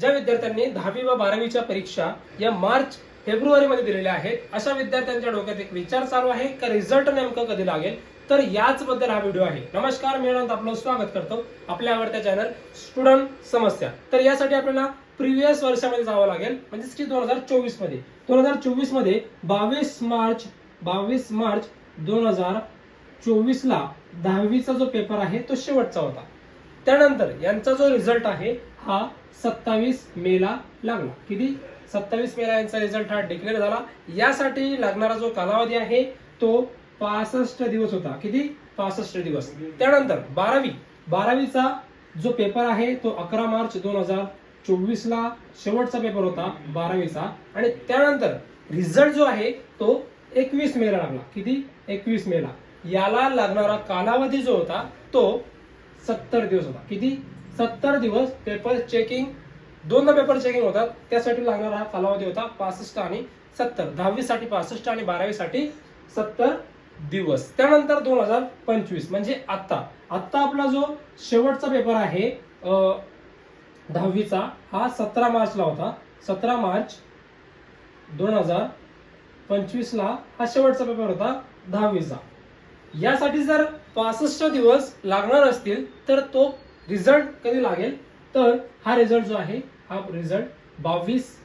ज्या विद्यार्थ्यांनी दहावी व बारावीच्या परीक्षा या मार्च फेब्रुवारी मध्ये दिलेल्या आहेत अशा विद्यार्थ्यांच्या डोक्यात एक विचार चालू आहे का रिझल्ट नेमकं कधी लागेल? तर याच बद्दल हा व्हिडिओ आहे. नमस्कार मी अनंत आपलं स्वागत करतो आपल्या आवडत्या चॅनल स्टुडंट समस्या. तर यासाठी आपल्याला प्रिव्हियस वर्षामध्ये जावं लागेल म्हणजेच की दोन हजार चोवीसमध्ये दोन हजार चोवीसमध्ये बावीस मार्च बावीस मार्च दोन हजार चोवीस ला दहावीचा जो पेपर आहे तो शेवटचा होता. त्यानंतर यांचा जो रिझल्ट आहे हा सत्तावीस मेला लागला. किती? सत्तावीस मेला यांचा रिझल्ट हा डिक्लेअर झाला. यासाठी लागणारा जो कालावधी आहे तो पासष्ट दिवस होता. किती? पासष्ट दिवस. त्यानंतर बारावी. बारावीचा जो पेपर आहे तो अकरा मार्च दोन हजार चोवीसला शेवटचा पेपर होता बारावीचा. आणि त्यानंतर रिझल्ट जो आहे तो एकवीस मेला लागला. किती? एकवीस मेला याला लागणारा कालावधी जो होता तो सत्तर दिवस होता. किती? सत्तर दिवस पेपर चेकिंग दोनदा पेपर चेकिंग होतात त्यासाठी लागणारा हा कालावधी होता पासष्ट आणि सत्तर. दहावीसाठी पासष्ट आणि बारावीसाठी सत्तर दिवस. त्यानंतर दोन हजार पंचवीस म्हणजे आत्ता. आत्ता आपला जो शेवटचा पेपर आहे दहावीचा हा सतरा मार्चला होता. सतरा मार्च दोन हजार पंचवीसला हा शेवटचा पेपर होता दहावीचा. यासाठी जर पासष्ट दिवस लागणार असतील तर तो रिझल्ट कधी लागेल? तर हा रिझल्ट जो आहे हा रिझल्ट बावीस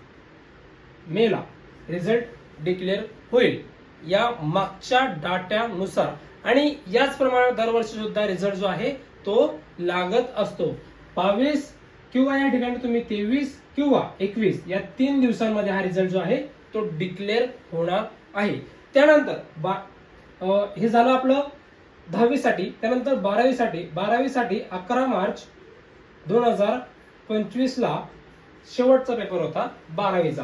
मेला रिझल्ट डिक्लेअर होईल. या मागच्या डाट्यानुसार. आणि याच प्रमाणात दरवर्षी सुद्धा रिझल्ट जो आहे तो लागत असतो. बावीस किंवा या ठिकाणी तुम्ही तेवीस किंवा एकवीस या तीन दिवसांमध्ये हा रिझल्ट जो आहे तो डिक्लेअर होणार आहे. त्यानंतर बा हे झालं आपलं दहावीसाठी त्यानंतर बारावीसाठी बारावीसाठी अकरा मार्च दोन हजार पंचवीस ला शेवटचा पेपर होता बारावीचा.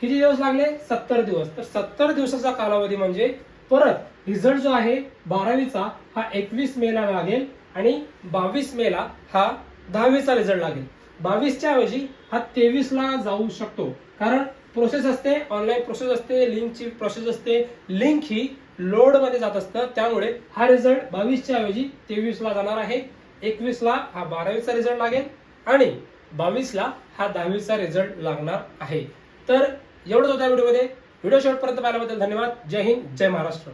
किती दिवस लागले? सत्तर दिवस. तर सत्तर दिवसाचा कालावधी म्हणजे परत रिझल्ट जो आहे बारावीचा हा एकवीस मे ला लागेल आणि बावीस मे ला हा दहावीचा रिझल्ट लागेल. बावीसच्या ऐवजी हा तेवीस ला जाऊ शकतो. कारण प्रोसेस असते ऑनलाईन प्रोसेस असते लिंकची प्रोसेस असते. लिंक ही लोडमध्ये जात असतं. त्यामुळे हा रिझल्ट बावीसच्या ऐवजी तेवीसला जाणार आहे. एकवीसला हा बारावीचा रिझल्ट लागेल आणि बावीसला हा दहावीचा रिझल्ट लागणार आहे. तर एवढंच होत्या व्हिडिओमध्ये व्हिडिओ शेवटपर्यंत पाहिल्याबद्दल धन्यवाद. जय हिंद जय महाराष्ट्र.